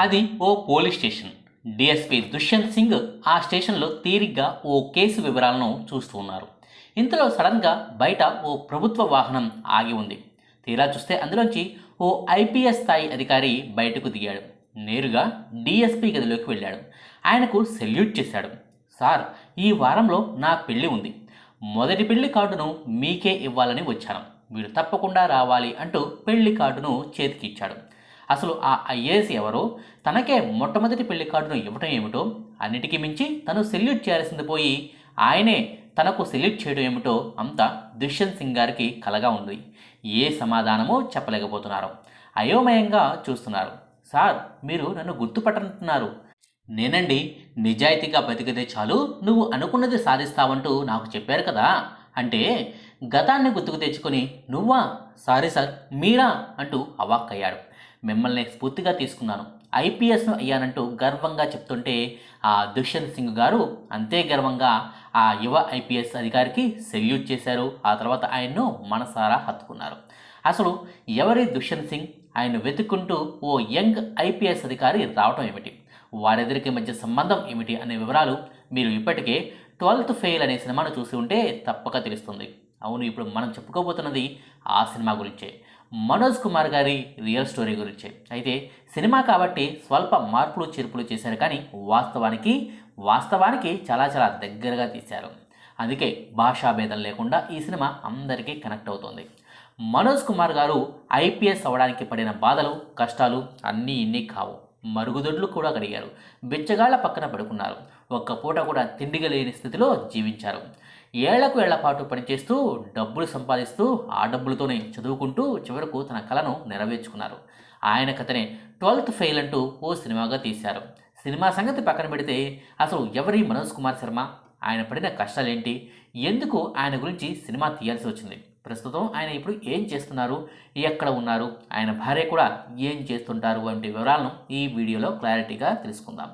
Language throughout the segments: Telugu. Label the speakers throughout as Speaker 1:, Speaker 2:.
Speaker 1: అది ఓ police station. DSP Dushyant Singh ఆ స్టేషన్లో తీరిగ్గా ఓ కేసు వివరాలను చూస్తూ ఉన్నారు. ఇంతలో సడన్గా బయట ఓ ప్రభుత్వ వాహనం ఆగి ఉంది. తీరా చూస్తే అందులోంచి ఓ ఐపీఎస్ స్థాయి అధికారి బయటకు దిగాడు. నేరుగా డిఎస్పీ గదిలోకి వెళ్ళాడు. ఆయనకు సెల్యూట్ చేశాడు. సార్ ఈ వారంలో నా పెళ్ళి ఉంది. మొదటి పెళ్ళి కార్డును మీకే ఇవ్వాలని వచ్చాను. మీరు తప్పకుండా రావాలి అంటూ పెళ్ళి కార్డును చేతికిచ్చాడు. అసలు ఆ ఐఏఎస్ ఎవరో? తనకే మొట్టమొదటి పెళ్ళి కార్డును ఇవ్వటం ఏమిటో? అన్నిటికీ మించి తను సెల్యూట్ చేయాల్సింది పోయి ఆయనే తనకు సెల్యూట్ చేయడం ఏమిటో అంతా దుష్యంత్ సింగ్ గారికి కలగా ఉంది. ఏ సమాధానమో చెప్పలేకపోతున్నారు. అయోమయంగా చూస్తున్నారు. సార్ మీరు నన్ను గుర్తుపట్టనున్నారు నేనండి నిజాయితీగా బతికితే చాలు నువ్వు అనుకున్నది సాధిస్తావంటూ నాకు చెప్పారు కదా. అంటే గతాన్ని గుర్తుకు తెచ్చుకొని నువ్వా? సారీ సార్ మీరా? అంటూ అవాక్కయ్యాడు. మిమ్మల్ని స్ఫూర్తిగా తీసుకున్నాను. ఐపీఎస్ను అయ్యానంటూ గర్వంగా చెప్తుంటే ఆ దుష్యంత్ సింగ్ గారు అంతే గర్వంగా ఆ యువ ఐపీఎస్ అధికారికి సెల్యూట్ చేశారు. ఆ తర్వాత ఆయన్ను మనసారా హత్తుకున్నారు. అసలు ఎవరి దుష్యంత్ సింగ్? ఆయన వెతుక్కుంటూ ఓ యంగ్ ఐపీఎస్ అధికారి రావటం ఏమిటి? వారిద్దరికి మధ్య సంబంధం ఏమిటి అనే వివరాలు మీరు ఇప్పటికే ట్వెల్త్ ఫెయిల్ అనే సినిమాను చూసి ఉంటే తప్పక తెలుస్తుంది. అవును ఇప్పుడు మనం చెప్పుకోబోతున్నది ఆ సినిమా గురించే. మనోజ్ కుమార్ గారి రియల్ స్టోరీ గురించే. అయితే సినిమా కాబట్టి స్వల్ప మార్పులు చేర్పులు చేశారు కానీ వాస్తవానికి వాస్తవానికి చాలా చాలా దగ్గరగా తీశారు. అందుకే భాషా భేదం లేకుండా ఈ సినిమా అందరికీ కనెక్ట్ అవుతుంది. మనోజ్ కుమార్ గారు ఐపీఎస్ అవ్వడానికి పడిన బాధలు కష్టాలు అన్నీ ఇన్ని కావు. మరుగుదొడ్లు కూడా కడిగారు. బిచ్చగాళ్ళ పక్కన పడుకున్నారు. ఒక్క పూట కూడా తిండిగా లేని స్థితిలో జీవించారు. ఏళ్ళకు ఏళ్ళ పాటు పనిచేస్తూ డబ్బులు సంపాదిస్తూ ఆ డబ్బులతోనే చదువుకుంటూ చివరకు తన కలను నెరవేర్చుకున్నారు. ఆయన కథనే ట్వెల్త్ ఫెయిల్ అంటూ ఓ సినిమాగా తీశారు. సినిమా సంగతి పక్కన పెడితే అసలు ఎవరి మనోజ్ కుమార్ శర్మ? ఆయన పడిన కష్టాలేంటి? ఎందుకు ఆయన గురించి సినిమా తీయాల్సి వచ్చింది? ప్రస్తుతం ఆయన ఇప్పుడు ఏం చేస్తున్నారు? ఎక్కడ ఉన్నారు? ఆయన భార్య కూడా ఏం చేస్తుంటారు? వంటి వివరాలను ఈ వీడియోలో క్లారిటీగా తెలుసుకుందాం.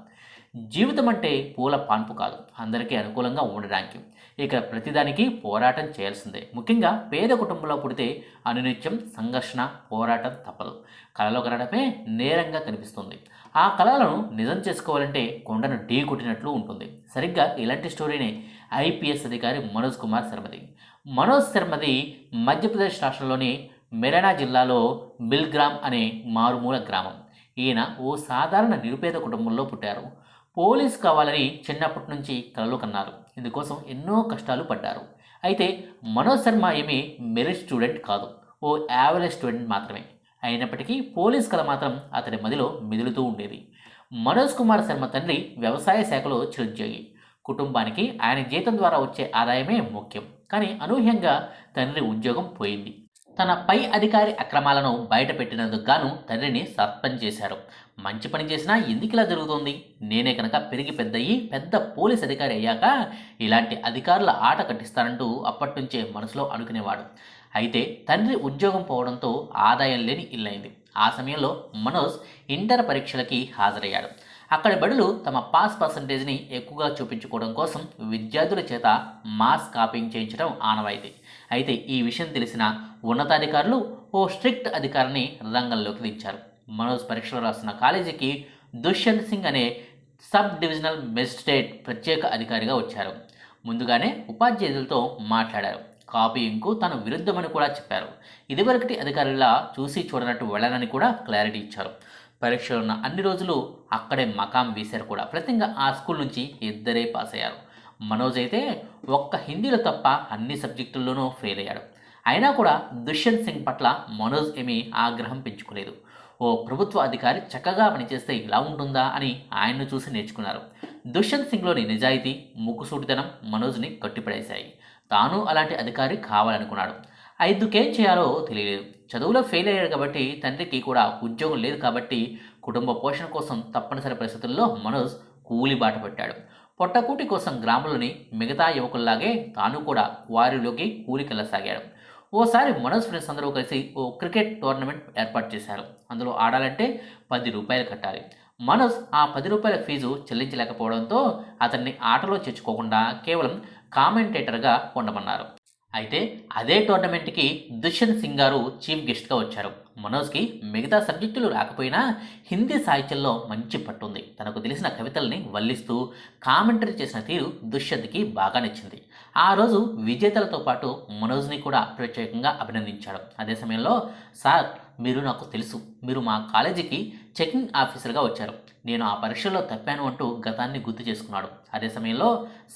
Speaker 1: జీవితం అంటే పూల పాన్పు కాదు. అందరికీ అనుకూలంగా ఉండడానికి. ఇక ప్రతిదానికి పోరాటం చేయాల్సిందే. ముఖ్యంగా పేద కుటుంబంలో పుడితే అనునిత్యం సంఘర్షణ పోరాటం తప్పదు. కళలో కనడమే నేరంగా కనిపిస్తుంది. ఆ కళలను నిజం చేసుకోవాలంటే కొండను ఢీ కొట్టినట్లు ఉంటుంది. సరిగ్గా ఇలాంటి స్టోరీనే ఐపీఎస్ అధికారి మనోజ్ కుమార్ శర్మది. మనోజ్ శర్మది మధ్యప్రదేశ్ రాష్ట్రంలోని మెరైనా జిల్లాలో మిల్గ్రామ్ అనే మారుమూల గ్రామం. ఈయన ఓ సాధారణ నిరుపేద కుటుంబంలో పుట్టారు. పోలీస్ కావాలని చిన్నప్పటి నుంచి కలలు కన్నారు. ఇందుకోసం ఎన్నో కష్టాలు పడ్డారు. అయితే మనోజ్ శర్మ ఏమీ మెరిట్ స్టూడెంట్ కాదు. ఓ యావరేజ్ స్టూడెంట్ మాత్రమే. అయినప్పటికీ పోలీస్ కళ మాత్రం అతడి మదిలో మెదులుతూ ఉండేది. మనోజ్ కుమార్ శర్మ తండ్రి వ్యవసాయ శాఖలో చిరుద్యోగి కుటుంబానికి ఆయన జీతం ద్వారా వచ్చే ఆదాయమే ముఖ్యం. కానీ అనూహ్యంగా తండ్రి ఉద్యోగం పోయింది. తన పై అధికారి అక్రమాలను బయటపెట్టినందుకు గాను తండ్రిని సస్పెండ్ చేశారు. మంచి పని చేసినా ఎందుకు ఇలా నేనే కనుక పెరిగి పెద్దయ్యి పెద్ద పోలీస్ అధికారి అయ్యాక ఇలాంటి అధికారుల ఆట కట్టిస్తానంటూ అప్పటినుంచే మనసులో అనుకునేవాడు. అయితే తండ్రి ఉద్యోగం పోవడంతో ఆదాయం లేని ఇల్లైంది. ఆ సమయంలో మనోజ్ ఇంటర్ పరీక్షలకి హాజరయ్యాడు. అక్కడి బడులు తమ పాస్ పర్సంటేజ్ని ఎక్కువగా చూపించుకోవడం కోసం విద్యార్థుల చేత మాస్ కాపింగ్ చేయించడం ఆనవాయితీ. అయితే ఈ విషయం తెలిసిన ఉన్నతాధికారులు ఓ స్ట్రిక్ట్ అధికారిని రంగంలోకి దించారు. మనోజ్ పరీక్షలు రాస్తున్న కాలేజీకి దుష్యంత్ సింగ్ అనే సబ్ డివిజనల్ మెజిస్ట్రేట్ ప్రత్యేక అధికారిగా వచ్చారు. ముందుగానే ఉపాధ్యాయులతో మాట్లాడారు. కాపీయింగ్కు తను విరుద్ధమని కూడా చెప్పారు. ఇదివరకటి అధికారులా చూసి చూడనట్టు వెళ్ళనని కూడా క్లారిటీ ఇచ్చారు. పరీక్షలు ఉన్న అన్ని రోజులు అక్కడే మకాం వేశారు కూడా. ఫలితంగా ఆ స్కూల్ నుంచి ఇద్దరే పాస్ అయ్యారు Hmm. మనోజ్ అయితే ఒక్క హిందీలో తప్ప అన్ని సబ్జెక్టుల్లోనూ ఫెయిల్ అయ్యాడు. అయినా కూడా దుష్యంత్ సింగ్ పట్ల మనోజ్ ఏమీ ఆగ్రహం పెంచుకోలేదు. ఓ ప్రభుత్వ అధికారి చక్కగా పనిచేస్తే ఇలా ఉంటుందా అని ఆయన్ను చూసి నేర్చుకున్నారు. దుష్యంత్ సింగ్లోని నిజాయితీ ముక్కుసూటితనం మనోజ్ని కట్టిపడేశాయి. తాను అలాంటి అధికారి కావాలనుకున్నాడు. ఐదుకేం చేయాలో తెలియలేదు. చదువులో ఫెయిల్ అయ్యాడు కాబట్టి తండ్రికి కూడా ఉద్యోగం లేదు కాబట్టి కుటుంబ పోషణ కోసం తప్పనిసరి పరిస్థితుల్లో మనోజ్ కూలి బాట పెట్టాడు. పొట్టకూటి కోసం గ్రామంలోని మిగతా యువకుల్లాగే తాను కూడా వారిలోకి కూలికెళ్ళసాగాడు. ఓసారి మనోజ్ ఫ్రెండ్స్ అందరూ కలిసి ఓ క్రికెట్ టోర్నమెంట్ ఏర్పాటు చేశారు. అందులో ఆడాలంటే పది రూపాయలు కట్టాలి. మనోజ్ ఆ పది రూపాయల ఫీజు చెల్లించలేకపోవడంతో అతన్ని ఆటలో చేర్చుకోకుండా కేవలం కామెంటేటర్గా ఉండమన్నారు. అయితే అదే టోర్నమెంట్కి దుష్యంత్ సింగ్ గారు చీఫ్ గెస్ట్గా వచ్చారు. మనోజ్కి మిగతా సబ్జెక్టులు రాకపోయినా హిందీ సాహిత్యంలో మంచి పట్టుంది తనకు తెలిసిన కవితల్ని వల్లిస్తూ కామెంటరీ చేసిన తీరు దుష్యంత్కి బాగా నచ్చింది. ఆ రోజు విజేతలతో పాటు మనోజ్ని కూడా ప్రత్యేకంగా అభినందించాడు. అదే సమయంలో సార్ మీరు నాకు తెలుసు. మీరు మా కాలేజీకి చెకింగ్ ఆఫీసర్గా వచ్చారు. నేను ఆ పరీక్షల్లో తప్పాను అంటూ గతాన్ని గుర్తు చేసుకున్నాడు. అదే సమయంలో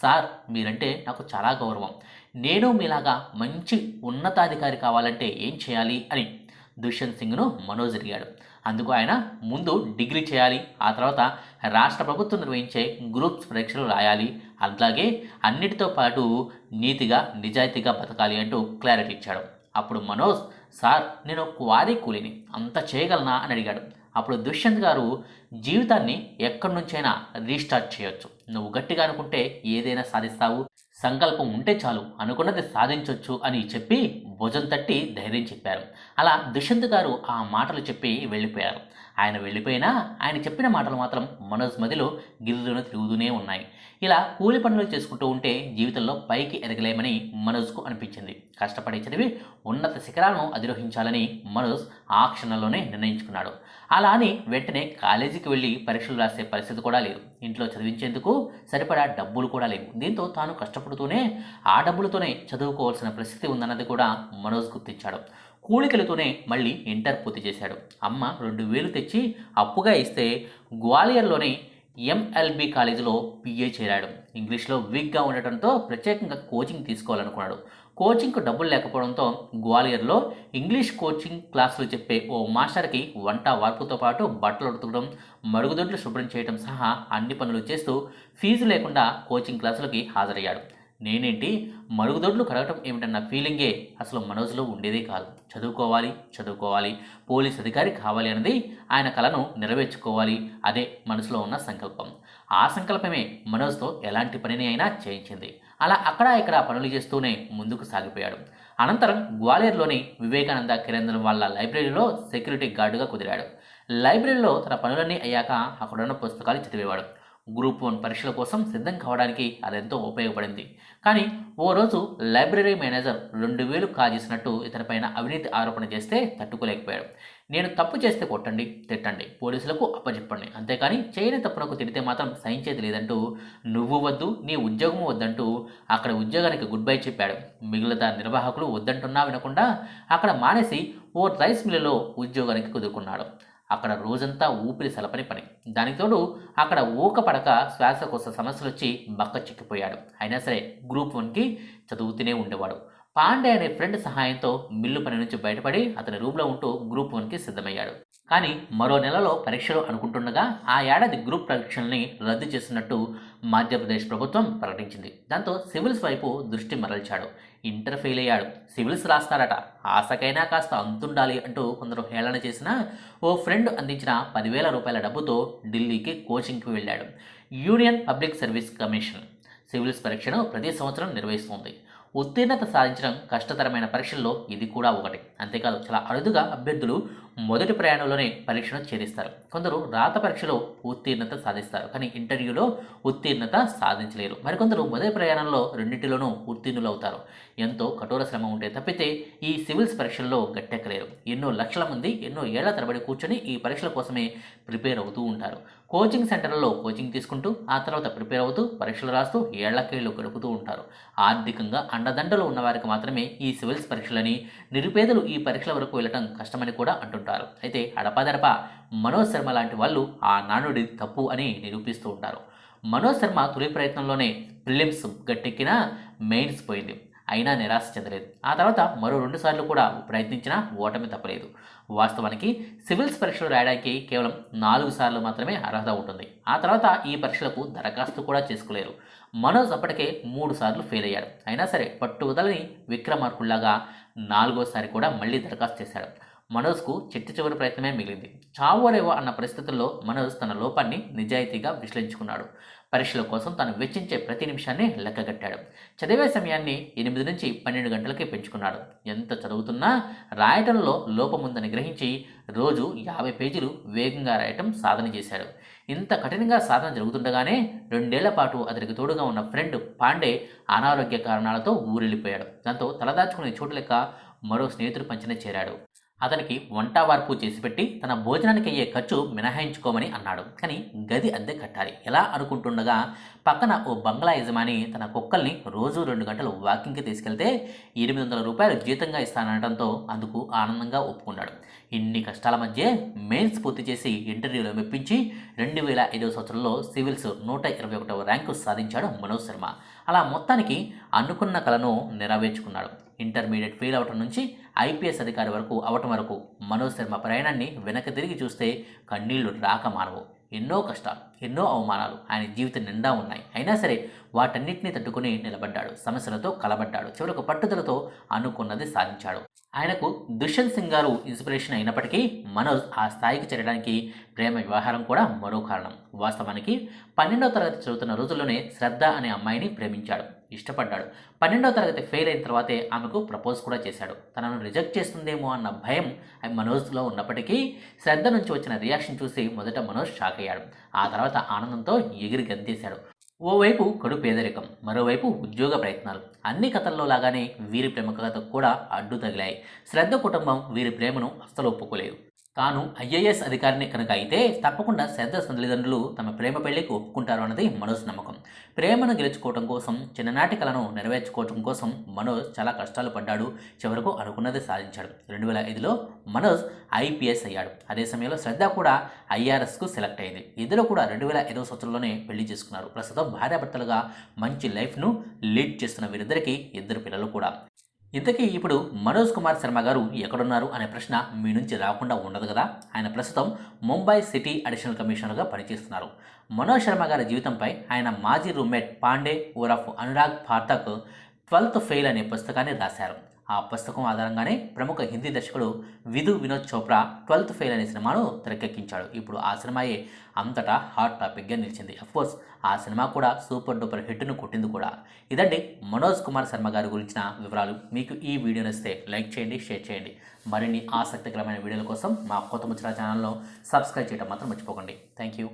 Speaker 1: సార్ మీరంటే నాకు చాలా గౌరవం. నేను మీలాగా మంచి ఉన్నతాధికారి కావాలంటే ఏం చేయాలి అని దుష్యంత్ సింగ్ను మనోజ్ అడిగాడు. అందుకు ఆయన ముందు డిగ్రీ చేయాలి ఆ తర్వాత రాష్ట్ర ప్రభుత్వం నిర్వహించే గ్రూప్స్ పరీక్షలు రాయాలి అలాగే అన్నిటితో పాటు నీతిగా నిజాయితీగా బతకాలి అంటూ క్లారిటీ ఇచ్చాడు. అప్పుడు మనోజ్ సార్ నేను క్వారీ కూలిని అంత చేయగలనా? అని అడిగాడు. అప్పుడు దుష్యంత్ గారు జీవితాన్ని ఎక్కడి నుంచైనా రీస్టార్ట్ చేయొచ్చు. నువ్వు గట్టిగా అనుకుంటే ఏదైనా సాధిస్తావు. సంకల్పం ఉంటే చాలు అనుకున్నది సాధించవచ్చు అని చెప్పి భుజం తట్టి ధైర్యం చెప్పారు. అలా దుష్యంత్ గారు ఆ మాటలు చెప్పి వెళ్ళిపోయారు. ఆయన వెళ్ళిపోయినా ఆయన చెప్పిన మాటలు మాత్రం మనోజ్ మదిలో గిర్రున తిరుగుతూనే ఉన్నాయి. ఇలా కూలి పనులు చేసుకుంటూ ఉంటే జీవితంలో పైకి ఎదగలేమని మనోజ్కు అనిపించింది. కష్టపడి చదివి ఉన్నత శిఖరాలను అధిరోహించాలని మనోజ్ ఆ క్షణంలోనే నిర్ణయించుకున్నాడు. అలా అని వెంటనే కాలేజీకి వెళ్ళి పరీక్షలు రాసే పరిస్థితి కూడా లేదు. ఇంట్లో చదివించేందుకు సరిపడా డబ్బులు కూడా లేవు. దీంతో తాను కష్టపడుతూనే ఆ డబ్బులతోనే చదువుకోవాల్సిన పరిస్థితి ఉందన్నది కూడా మనోజ్ గుర్తించాడు. కూలికలతోనే మళ్ళీ ఇంటర్ పూర్తి చేశాడు. అమ్మ రెండు వేలు తెచ్చి అప్పుగా ఇస్తే గ్వాలియర్లోని ఎంఎల్బి కాలేజీలో పిఏ చేరాడు. ఇంగ్లీష్లో వీక్గా ఉండటంతో ప్రత్యేకంగా కోచింగ్ తీసుకోవాలనుకున్నాడు. కోచింగ్కు డబ్బులు లేకపోవడంతో గ్వాలియర్లో ఇంగ్లీష్ కోచింగ్ క్లాసులు చెప్పే ఓ మాస్టర్కి వంట వార్పుతో పాటు బట్టలు ఉడతడం మరుగుదొడ్లు శుభ్రం చేయడం సహా అన్ని పనులు చేస్తూ ఫీజు లేకుండా కోచింగ్ క్లాసులకి హాజరయ్యాడు. నేనేంటి? మరుగుదొడ్లు కడగటం ఏమిటన్న ఫీలింగే అసలు మనోజ్లో ఉండేదే కాదు. చదువుకోవాలి చదువుకోవాలి. పోలీస్ అధికారి కావాలి అన్నది ఆయన కలను నెరవేర్చుకోవాలి. అదే మనసులో ఉన్న సంకల్పం. ఆ సంకల్పమే మనోజ్తో ఎలాంటి పనిని అయినా చేయించింది. అలా అక్కడ ఇక్కడ పనులు చేస్తూనే ముందుకు సాగిపోయాడు. అనంతరం గ్వాలియర్లోని వివేకానంద కేంద్రం వాళ్ళ లైబ్రరీలో సెక్యూరిటీ గార్డుగా కుదిరాడు. లైబ్రరీలో తన పనులన్నీ అయ్యాక అక్కడున్న పుస్తకాలు చదివేవాడు. గ్రూప్ వన్ పరీక్షల కోసం సిద్ధం కావడానికి అదెంతో ఉపయోగపడింది. కానీ ఓ రోజు లైబ్రరీ మేనేజర్ రెండు వేలు కాజేసినట్టు ఇతనిపైన అవినీతి ఆరోపణ చేస్తే తట్టుకోలేకపోయాడు. నేను తప్పు చేస్తే కొట్టండి తిట్టండి పోలీసులకు అప్పచెప్పండి అంతేకాని చేయని తప్పునకు తిడితే మాత్రం సహించేది లేదంటూ నువ్వు వద్దు నీ ఉద్యోగం వద్దంటూ అక్కడ ఉద్యోగానికి గుడ్ బై చెప్పాడు. మిగిలిన నిర్వాహకులు వద్దంటున్నా వినకుండా అక్కడ మానేసి ఓ రైస్ మిల్లులో ఉద్యోగానికి కుదురుకున్నాడు. అక్కడ రోజంతా ఊపిరి సలపని పని. దానికి తోడు అక్కడ ఊక పడక శ్వాసకోశ సమస్యలు వచ్చి బక్క చిక్కిపోయాడు. అయినా సరే గ్రూప్ వన్కి చదువుతూనే ఉండేవాడు. పాండే అనే ఫ్రెండ్ సహాయంతో మిల్లు పని నుంచి బయటపడి అతని రూమ్లో ఉంటూ గ్రూప్ వన్కి సిద్ధమయ్యాడు. కానీ మరో నెలలో పరీక్షలు అనుకుంటుండగా ఆ ఏడాది గ్రూప్ పరీక్షల్ని రద్దు చేసినట్టు మధ్యప్రదేశ్ ప్రభుత్వం ప్రకటించింది. దాంతో సివిల్స్ వైపు దృష్టి మరల్చాడు. ఇంటర్ ఫెయిల్ అయ్యాడు. సివిల్స్ రాస్తారట. ఆశకైనా కాస్త అంతుండాలి అంటూ కొందరు హేళన చేసిన ఓ ఫ్రెండ్ అందించిన పదివేల రూపాయల డబ్బుతో ఢిల్లీకి కోచింగ్కి వెళ్ళాడు. Union public service commission. Civils పరీక్షను ప్రతి సంవత్సరం నిర్వహిస్తుంది. ఉత్తీర్ణత సాధించడం కష్టతరమైన పరీక్షల్లో ఇది కూడా ఒకటి. అంతేకాదు చాలా అరుదుగా అభ్యర్థులు మొదటి ప్రయాణంలోనే పరీక్షను ఛేదిస్తారు. కొందరు రాత పరీక్షలో ఉత్తీర్ణత సాధిస్తారు కానీ ఇంటర్వ్యూలో ఉత్తీర్ణత సాధించలేరు. మరికొందరు మొదటి ప్రయాణంలో రెండింటిలోనూ ఉత్తీర్ణులు అవుతారు ఎంతో కఠోర శ్రమ ఉంటే తప్పితే ఈ సివిల్స్ పరీక్షల్లో గట్టెక్కలేరు. ఎన్నో లక్షల మంది ఎన్నో ఏళ్ళ తరబడి కూర్చొని ఈ పరీక్షల కోసమే ప్రిపేర్ అవుతూ ఉంటారు. కోచింగ్ సెంటర్లలో కోచింగ్ తీసుకుంటూ ఆ తర్వాత ప్రిపేర్ అవుతూ పరీక్షలు రాస్తూ ఏళ్ళకేళ్ళు గడుపుతూ ఉంటారు. ఆర్థికంగా అండదండలు ఉన్నవారికి మాత్రమే ఈ సివిల్స్ పరీక్షలని నిరుపేదలు ఈ పరీక్షల వరకు వెళ్ళటం కష్టమని కూడా అంటుంటారు. అయితే అడపాదడప మనోజ్ శర్మ లాంటి వాళ్ళు ఆ నానుడి తప్పు అని నిరూపిస్తూ ఉంటారు. మనోజ్ శర్మ తొలి ప్రయత్నంలోనే ప్రిలిమ్స్ గట్టెక్కిన మెయిన్స్ పోయింది. అయినా నిరాశ చెందలేదు. ఆ తర్వాత మరో రెండు సార్లు కూడా ప్రయత్నించినా ఓటమి తప్పలేదు. వాస్తవానికి సివిల్స్ పరీక్షలు రాయడానికి కేవలం నాలుగు సార్లు మాత్రమే అర్హత ఉంటుంది. ఆ తర్వాత ఈ పరీక్షలకు దరఖాస్తు కూడా చేసుకోలేరు. మనోజ్ అప్పటికే మూడు సార్లు ఫెయిల్ అయ్యాడు. అయినా సరే పట్టుదలని విక్రమార్కుల్లాగా నాలుగోసారి కూడా మళ్ళీ దరఖాస్తు చేశాడు. మనోజ్కు చిట్ట చివరి ప్రయత్నమే మిగిలింది. చావోరేవో అన్న పరిస్థితుల్లో మనోజ్ తన లోపాన్ని నిజాయితీగా విశ్లేషించుకున్నాడు. పరీక్షల కోసం తాను వెచ్చించే ప్రతి నిమిషాన్ని లెక్కగట్టాడు. చదివే సమయాన్ని ఎనిమిది నుంచి పన్నెండు గంటలకి పెంచుకున్నాడు. ఎంత చదువుతున్నా రాయటంలో లోపముందని గ్రహించి రోజు యాభై పేజీలు వేగంగా రాయటం సాధన చేశాడు. ఇంత కఠినంగా సాధన జరుగుతుండగానే రెండేళ్ళ పాటు అతనికి తోడుగా ఉన్న ఫ్రెండ్ పాండే అనారోగ్య కారణాలతో ఊరెళ్ళిపోయాడు. దాంతో తలదాచుకునే చోటు లెక్క మరో స్నేహితుడు పంచిన చేరాడు. అతనికి వంట వార్పు చేసి పెట్టి తన భోజనానికి అయ్యే ఖర్చు మినహాయించుకోమని అన్నాడు. కానీ గది అద్దె కట్టాలి. ఎలా అనుకుంటుండగా పక్కన ఓ బంగ్లా యజమాని తన కుక్కల్ని రోజు రెండు గంటలు వాకింగ్కి తీసుకెళ్తే ఎనిమిది వందల రూపాయలు జీతంగా ఇస్తానడంతో అందుకు ఆనందంగా ఒప్పుకున్నాడు. ఇన్ని కష్టాల మధ్య మెయిన్స్ పూర్తి చేసి ఇంటర్వ్యూలో మెప్పించి రెండు వేల ఐదవ సంవత్సరంలో సివిల్స్ నూట ఇరవై ఒకటవ ర్యాంకు సాధించాడు మనోజ్ శర్మ. అలా మొత్తానికి అనుకున్న కలను నెరవేర్చుకున్నాడు. ఇంటర్మీడియట్ ఫెయిల్ అవటం నుంచి ఐపీఎస్ అధికారి వరకు అవటం వరకు మనోజ్ శర్మ ప్రయాణాన్ని వెనక్కి తిరిగి చూస్తే కన్నీళ్ళు రాక మానవు ఎన్నో కష్టాలు ఎన్నో అవమానాలు ఆయన జీవితం నిండా ఉన్నాయి. అయినా సరే వాటన్నిటిని తట్టుకుని నిలబడ్డాడు. సమస్యలతో కలబడ్డాడు. చివరకు పట్టుదలతో అనుకున్నది సాధించాడు. ఆయనకు దుష్యంత్ సింగ్ గారు ఇన్స్పిరేషన్ అయినప్పటికీ మనోజ్ ఆ స్థాయికి చేరడానికి ప్రేమ వ్యవహారం కూడా మరో కారణం వాస్తవానికి పన్నెండవ తరగతి చదువుతున్న రోజుల్లోనే శ్రద్ధ అనే అమ్మాయిని ప్రేమించాడు. ఇష్టపడ్డాడు. పన్నెండవ తరగతి ఫెయిల్ అయిన తర్వాతే ఆమెకు ప్రపోజ్ కూడా చేశాడు. తనను రిజెక్ట్ చేస్తుందేమో అన్న భయం మనోజ్లో ఉన్నప్పటికీ శ్రద్ధ నుంచి వచ్చిన రియాక్షన్ చూసి మొదట మనోజ్ షాక్ అయ్యాడు. ఆ తర్వాత ఆనందంతో ఎగిరి గంతేశాడు. ఓవైపు కడు పేదరికం మరోవైపు ఉద్యోగ ప్రయత్నాలు. అన్ని కథల్లో లాగానే వీరి ప్రేమ కథకు కూడా అడ్డు తగిలాయి. శ్రద్ధ కుటుంబం వీరి ప్రేమను అస్సలు ఒప్పుకోలేదు. తాను ఐఏఎస్ అధికారిని కనుక అయితే తప్పకుండా శ్రద్ధ తల్లిదండ్రులు తమ ప్రేమ పెళ్ళికి ఒప్పుకుంటారు అన్నది మనోజ్ నమ్మకం. ప్రేమను గెలుచుకోవడం కోసం చిన్ననాటి కలను నెరవేర్చుకోవడం కోసం మనోజ్ చాలా కష్టాలు పడ్డాడు చివరకు అనుకున్నది సాధించాడు. రెండు వేల ఐదులో మనోజ్ ఐపీఎస్ అయ్యాడు. అదే సమయంలో శ్రద్ధ కూడా ఐఆర్ఎస్కు సెలెక్ట్ అయింది. ఇద్దరు కూడా రెండు వేల ఐదవ సంవత్సరంలోనే పెళ్ళి చేసుకున్నారు. ప్రస్తుతం భార్యాభర్తలుగా మంచి లైఫ్ను లీడ్ చేస్తున్న వీరిద్దరికీ ఇద్దరు పిల్లలు కూడా. ఇంతకీ ఇప్పుడు మనోజ్ కుమార్ శర్మ గారు ఎక్కడున్నారు అనే ప్రశ్న మీ నుంచి రాకుండా ఉండదు కదా? ఆయన ప్రస్తుతం ముంబై సిటీ అడిషనల్ కమిషనర్గా పనిచేస్తున్నారు. మనోజ్ శర్మ గారి జీవితంపై ఆయన మాజీ రూమ్మేట్ పాండే ఓరఫ్ అనురాగ్ పార్థక్ ట్వెల్త్ ఫెయిల్ అనే పుస్తకాన్ని రాశారు. ఆ పుస్తకం ఆధారంగానే ప్రముఖ హిందీ దర్శకుడు విధు వినోద్ చోప్రా ట్వెల్త్ ఫెయిల్ అనే సినిమాను తెరకెక్కించాడు. ఇప్పుడు ఆ సినిమాయే అంతటా హాట్ టాపిక్గా నిలిచింది. అఫ్కోర్స్ ఆ సినిమా కూడా సూపర్ డూపర్ హిట్ను కొట్టింది కూడా. ఇదండి మనోజ్ కుమార్ శర్మ గారి గురించిన వివరాలు. మీకు ఈ వీడియో నచ్చితే లైక్ చేయండి షేర్ చేయండి. మరిన్ని ఆసక్తికరమైన వీడియోల కోసం మా కొత్త ముచ్చరా ఛానల్లో సబ్స్క్రైబ్ చేయడం మాత్రం మర్చిపోకండి. Thank you